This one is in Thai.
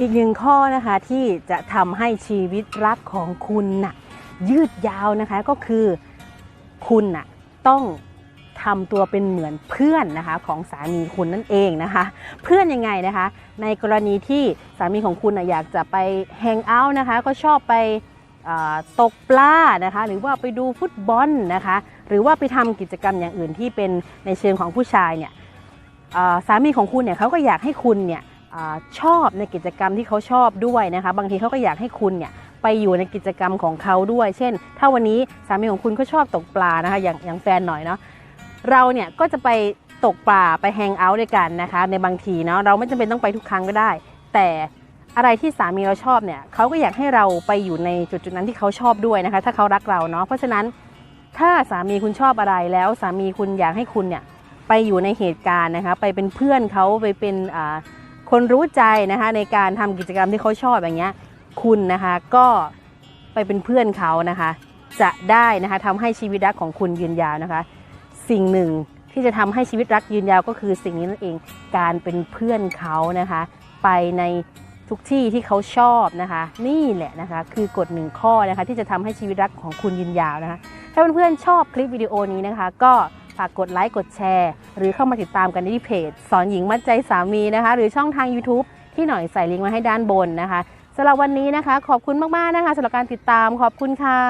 อีกหนึ่งข้อนะคะที่จะทำให้ชีวิตรักของคุณน่ะยืดยาวนะคะก็คือคุณน่ะต้องทำตัวเป็นเหมือนเพื่อนนะคะของสามีคุณนั่นเองนะคะ เพื่อนยังไงนะคะ ในกรณีที่สามีของคุณน่ะอยากจะไปแฮงเอาท์นะคะ ก็ชอบไปตกปลานะคะ หรือว่าไปดูฟุตบอลนะคะ หรือว่าไปทำกิจกรรมอย่างอื่นที่เป็นในเชิงของผู้ชายเนี่ยสามีของคุณเนี่ยเขาก็อยากให้คุณเนี่ย ชอบในกิจกรรมที่เขาชอบด้วยนะคะ บางทีเขาก็อยากให้คุณเนี่ยไปอยู่ในกิจกรรมของเขาด้วย เช่น ถ้าวันนี้สามีของคุณเขาชอบตกปลานะคะอย่างอย่างแฟนหน่อยเนาะเราเนี่ยก็จะไปตกปลาไปแฮงเอาท์ด้วยกันนะคะ ในบางทีเนาะเราไม่จำเป็นต้องไปทุกครั้งก็ได้ แต่อะไรที่สามีเราชอบเนี่ยเขาก็อยากให้เราไปอยู่ในจุดจุดนั้นที่เขาชอบด้วยนะคะ ถ้าเขารักเราเนาะเพราะฉะนั้นถ้าสามีคุณชอบอะไรแล้วสามีคุณอยากให้คุณเนี่ยไปอยู่ในเหตุการณ์นะคะ ไปเป็นเพื่อนเขาไปเป็นอ่า คนรู้ใจนะคะในการทำกิจกรรมที่เขาชอบอย่างเงี้ย คุณนะคะก็ไปเป็นเพื่อนเขานะคะ จะได้นะคะทำให้ชีวิตรักของคุณยืนยาวนะคะ สิ่งหนึ่งที่จะทำให้ชีวิตรักยืนยาวก็คือสิ่งนี้นั่นเองการเป็นเพื่อนเขานะคะ ไปในทุกที่ที่เขาชอบนะคะ นี่แหละนะคะ คือกฎหนึ่งข้อนะคะ ที่จะทำให้ชีวิตรักของคุณยืนยาวนะคะ ถ้าเพื่อนๆชอบคลิปวิดีโอนี้นะคะ ก็ ฝากกดไลค์กดแชร์ หรือเข้ามาติดตามกันที่เพจ สอนหญิงมัดใจสามีนะคะ หรือช่องทาง YouTube ที่หน่อยใส่ลิงก์ไว้ให้ด้านบนนะคะสำหรับวันนี้นะคะ ขอบคุณมากๆนะคะสำหรับการติดตามขอบคุณค่ะ